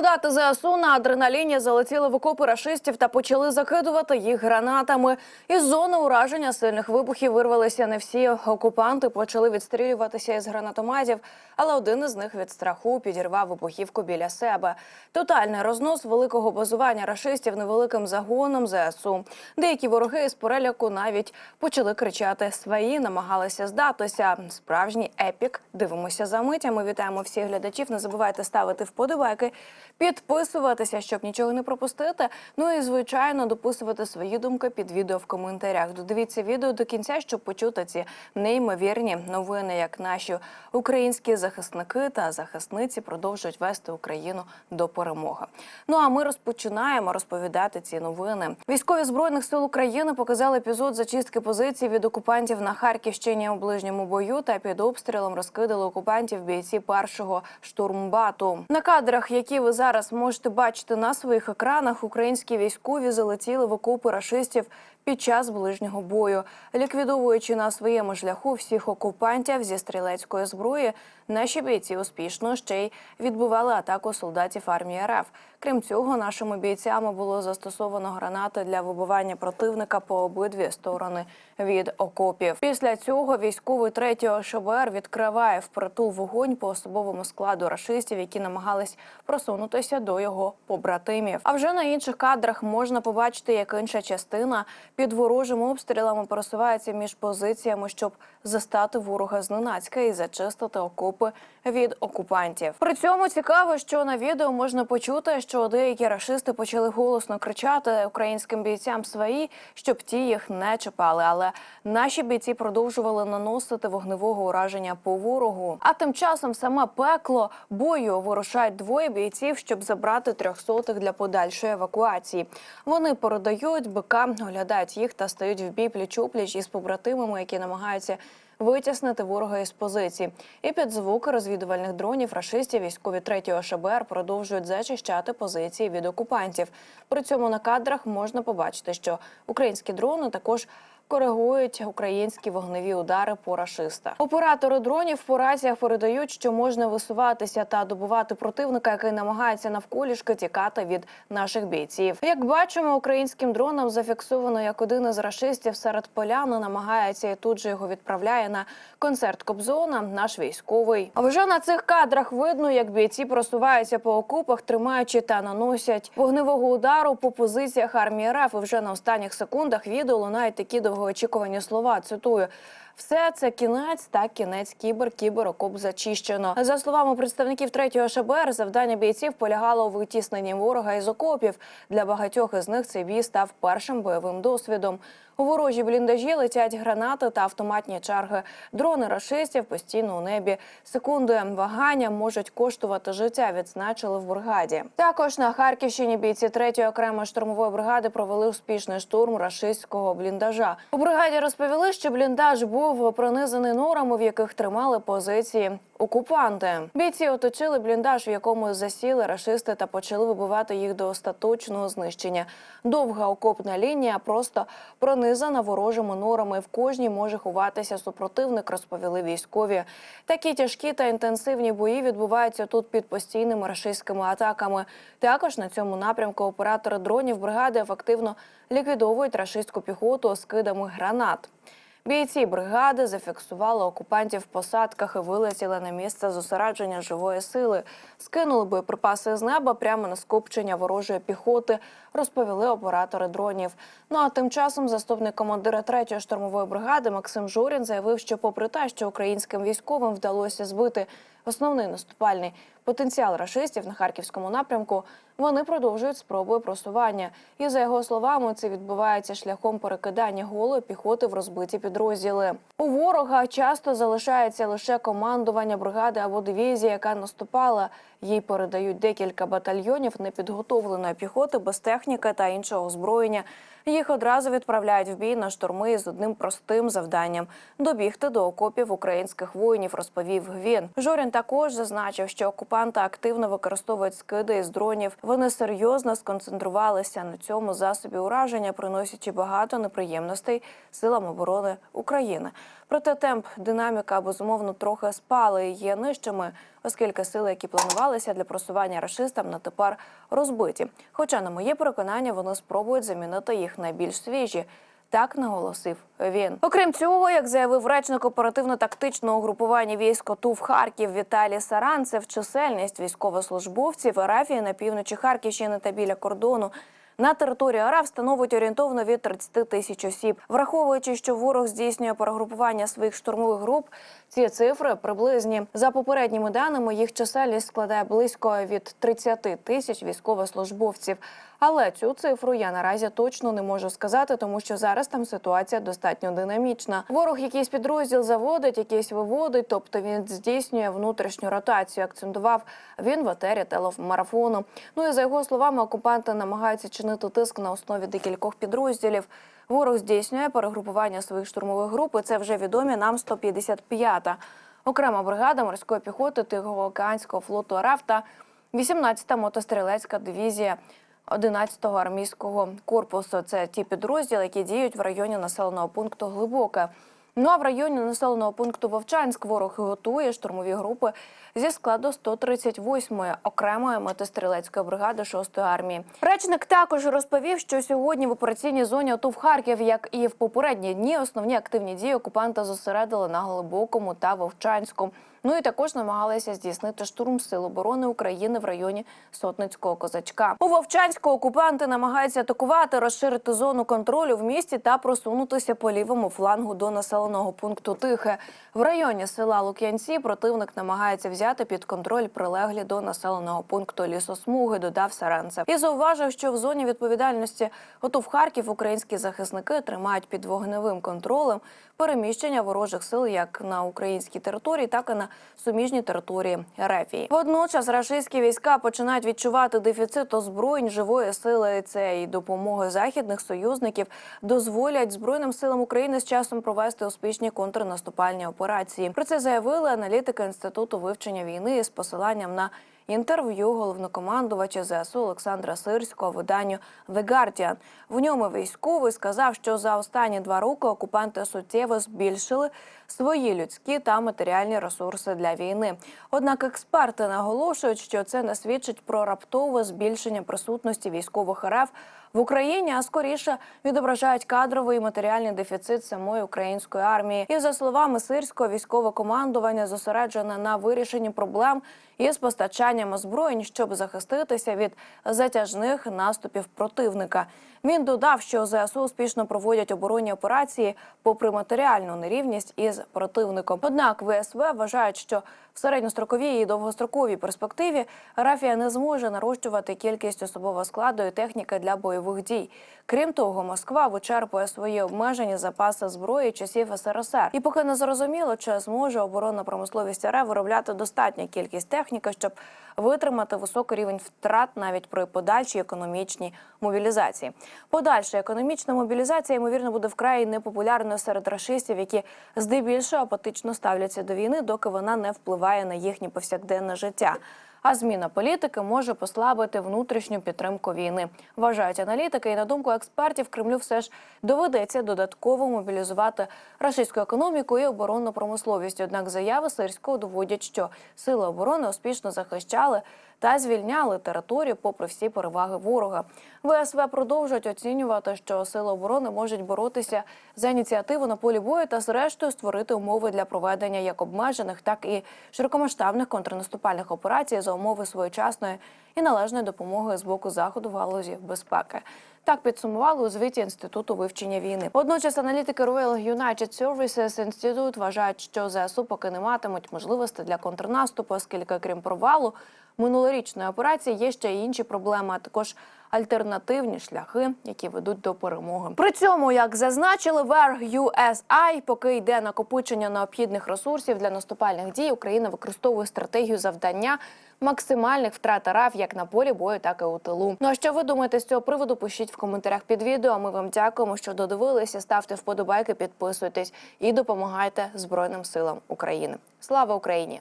Солдати ЗСУ на адреналіні залетіли в окопи рашистів та почали закидувати їх гранатами. Із зони ураження сильних вибухів вирвалися не всі. Окупанти почали відстрілюватися із гранатоматів, але один із них від страху підірвав вибухівку біля себе. Тотальний рознос великого базування рашистів невеликим загоном ЗСУ. Деякі вороги з переляку навіть почали кричати свої, намагалися здатися. Справжній епік. Дивимося за митями. Вітаємо всіх глядачів. Не забувайте ставити вподобайки, підписуватися, щоб нічого не пропустити. Ну і звичайно, дописувати свої думки під відео в коментарях. Додивіться відео до кінця, щоб почути ці неймовірні новини, як наші українські захисники та захисниці продовжують вести Україну до перемоги. Ну а ми розпочинаємо розповідати ці новини. Військові збройних сил України показали епізод зачистки позицій від окупантів на Харківщині у ближньому бою та під обстрілом розкидали окупантів бійці першого штурмбату. На кадрах, які ви зараз можете бачити на своїх екранах, українські військові залетіли в окопи рашистів під час ближнього бою, ліквідовуючи на своєму шляху всіх окупантів зі стрілецької зброї. Наші бійці успішно ще й відбивали атаку солдатів армії РФ. Крім цього, нашими бійцями було застосовано гранати для вибивання противника по обидві сторони від окопів. Після цього військовий 3-го ШБР відкриває впритул вогонь по особовому складу рашистів, які намагались просунутися до його побратимів. А вже на інших кадрах можна побачити, як інша частина під ворожими обстрілами просувається між позиціями, щоб застати ворога зненацька і зачистити окопи від окупантів. При цьому цікаво, що на відео можна почути, що деякі рашисти почали голосно кричати українським бійцям свої, щоб ті їх не чіпали. Але наші бійці продовжували наносити вогневого ураження по ворогу. А тим часом саме пекло бою вирушають двоє бійців, щоб забрати трьохсотих для подальшої евакуації. Вони передають бика, оглядають їх та стають в бій пліч-опліч із побратимами, які намагаються витіснити ворога із позицій. І під звуки розвідувальних дронів рашистів військові 3-го ШБР продовжують зачищати позиції від окупантів. При цьому на кадрах можна побачити, що українські дрони також. Коригують українські вогневі удари по рашистах. Оператори дронів по раціях передають, що можна висуватися та добувати противника, який намагається навколішки тікати від наших бійців. Як бачимо, українським дроном зафіксовано, як один із рашистів серед поляни намагається і тут же його відправляє на концерт Кобзона. Наш військовий. А вже на цих кадрах видно, як бійці просуваються по окопах, тримаючи та наносять вогневого удару по позиціях армії РФ. І вже на останніх секундах відео лунають такі довгоочікувані слова. Цитую. Все це кінець та кінець кібер, кібер окоп зачищено. За словами представників 3-го ШБР, завдання бійців полягало у витісненні ворога із окопів. Для багатьох із них цей бій став першим бойовим досвідом. У ворожі бліндажі летять гранати та автоматні чарги. Дрони рашистів постійно у небі. Секунди вагання можуть коштувати життя. Відзначили в бригаді. Також на Харківщині бійці 3-ї окремої штурмової бригади провели успішний штурм рашистського бліндажа. У бригаді розповіли, що бліндаж був пронизаний норами, в яких тримали позиції окупанти. Бійці оточили бліндаж, в якому засіли рашисти, та почали вибивати їх до остаточного знищення. Довга окопна лінія просто пронизана ворожими норами. В кожній може ховатися супротивник, розповіли військові. Такі тяжкі та інтенсивні бої відбуваються тут під постійними рашистськими атаками. Також на цьому напрямку оператори дронів бригади ефективно ліквідовують рашистську піхоту скидами гранат. Бійці бригади зафіксували окупантів в посадках і вилетіли на місце зосередження живої сили. Скинули боєприпаси з неба прямо на скупчення ворожої піхоти, розповіли оператори дронів. Ну а тим часом заступник командира 3-ї штурмової бригади Максим Журін заявив, що, попри те, що українським військовим вдалося збити основний наступальний потенціал рашистів на харківському напрямку, вони продовжують спроби просування. І за його словами, це відбувається шляхом перекидання голої піхоти в розбиті підрозділи. У ворога часто залишається лише командування бригади або дивізії, яка наступала. Їй передають декілька батальйонів непідготовленої піхоти без техніки та іншого озброєння. Їх одразу відправляють в бій на штурми з одним простим завданням добігти до окопів українських воїнів, розповів він. Жорін також зазначив, що окупанти активно використовують скиди із дронів. Вони серйозно сконцентрувалися на цьому засобі ураження, приносячи багато неприємностей силам оборони України. Проте темп динаміка безумовно трохи спали і є нижчими, оскільки сили, які планувалися для просування рашистам, на тепер розбиті. Хоча, на моє переконання, вони спробують замінити їх на більш свіжі. Так наголосив він. Окрім цього, як заявив речник оперативно-тактичного угрупування військ ТУВ Харків Віталій Саранцев, чисельність військовослужбовців Арафії на півночі Харківщини та біля кордону. На території РФ становить орієнтовно від 30 тисяч осіб. Враховуючи, що ворог здійснює перегрупування своїх штурмових груп, ці цифри приблизні. За попередніми даними, їх чисельність складає близько від 30 тисяч військовослужбовців. Але цю цифру я наразі точно не можу сказати, тому що зараз там ситуація достатньо динамічна. Ворог якийсь підрозділ заводить, якийсь виводить, тобто він здійснює внутрішню ротацію. Акцентував він в етері телемарафону. Ну і за його словами, окупанти намагаються чинити тиск на основі декількох підрозділів. Ворог здійснює перегрупування своїх штурмових груп. і Це вже відомі нам 155-та. Окрема бригада морської піхоти Тихоокеанського флоту РФ та 18-та мотострілецька дивізія 11-го армійського корпусу. Це ті підрозділи, які діють в районі населеного пункту Глибоке. Ну а в районі населеного пункту Вовчанськ ворог готує штурмові групи зі складу 138-ї окремої мотострілецької бригади 6-ї армії. Речник також розповів, що сьогодні в операційній зоні ОТУ в Харків, як і в попередні дні, основні активні дії окупанта зосередили на глибокому та Вовчанську. Ну і також намагалися здійснити штурм сил оборони України в районі Сотницького козачка. У Вовчанську окупанти намагаються атакувати, розширити зону контролю в місті та просунутися по лівому флангу до населеного пункту Тихе. В районі села Лук'янці противник намагається взяти під контроль прилеглі до населеного пункту лісосмуги. Додав Саранцев. І зауважив, що в зоні відповідальності ОТУ в Харків українські захисники тримають під вогневим контролем переміщення ворожих сил як на українській території, так і на суміжній території Рефії. Водночас рашистські війська починають відчувати дефіцит озброєнь живої сили. Це і допомоги західних союзників дозволять збройним силам України з часом провести успішні контрнаступальні операції. Про це заявили аналітики інституту вивчення війни з посиланням на. Інтерв'ю головнокомандувача ЗСУ Олександра Сирського виданню The Guardian. В ньому військовий сказав, що за останні два роки окупанти суттєво збільшили свої людські та матеріальні ресурси для війни. Однак експерти наголошують, що це не свідчить про раптове збільшення присутності військових РФ в Україні, а скоріше відображають кадровий і матеріальний дефіцит самої української армії. І за словами сирського військове командування зосереджене на вирішенні проблем із постачанням озброєнь, щоб захиститися від затяжних наступів противника. Він додав, що ЗСУ успішно проводять оборонні операції попри матеріальну нерівність із противником. Однак ВСВ вважають, що в середньостроковій і довгостроковій перспективі Рафія не зможе нарощувати кількість особового складу і техніки для бойових дій. Крім того, Москва вичерпує свої обмежені запаси зброї часів СРСР. І поки не зрозуміло, чи зможе оборонна промисловість РФ виробляти достатню кількість техніки, щоб витримати високий рівень втрат навіть при подальшій економічній мобілізації. Подальша економічна мобілізація ймовірно буде вкрай непопулярною серед рашистів, які здебільшого апатично ставляться до війни, доки вона не впливає на їхнє повсякденне життя. А зміна політики може послабити внутрішню підтримку війни. Вважають аналітики, і на думку експертів, Кремлю все ж доведеться додатково мобілізувати російську економіку і оборонну промисловість. Однак заяви сирського доводять, що сили оборони успішно захищали та звільняли територію попри всі переваги ворога. ВСВ продовжують оцінювати, що сили оборони можуть боротися за ініціативу на полі бою та, зрештою, створити умови для проведення як обмежених, так і широкомасштабних контрнаступальних операцій за умови своєчасної і належної допомоги з боку заходу в галузі безпеки. Так підсумували у звіті інституту вивчення війни. Водночас аналітики Royal United Services Institute вважають, що ЗСУ поки не матимуть можливості для контрнаступу, оскільки крім провалу минулорічної операції є ще й інші проблеми, а також альтернативні шляхи, які ведуть до перемоги. При цьому, як зазначили в USI, поки йде накопичення необхідних ресурсів для наступальних дій, Україна використовує стратегію завдання максимальних втрат РАФ як на полі бою, так і у тилу. Ну а що ви думаєте з цього приводу? Пишіть в коментарях під відео. Ми вам дякуємо, що додивилися. Ставте вподобайки, підписуйтесь і допомагайте Збройним силам України. Слава Україні!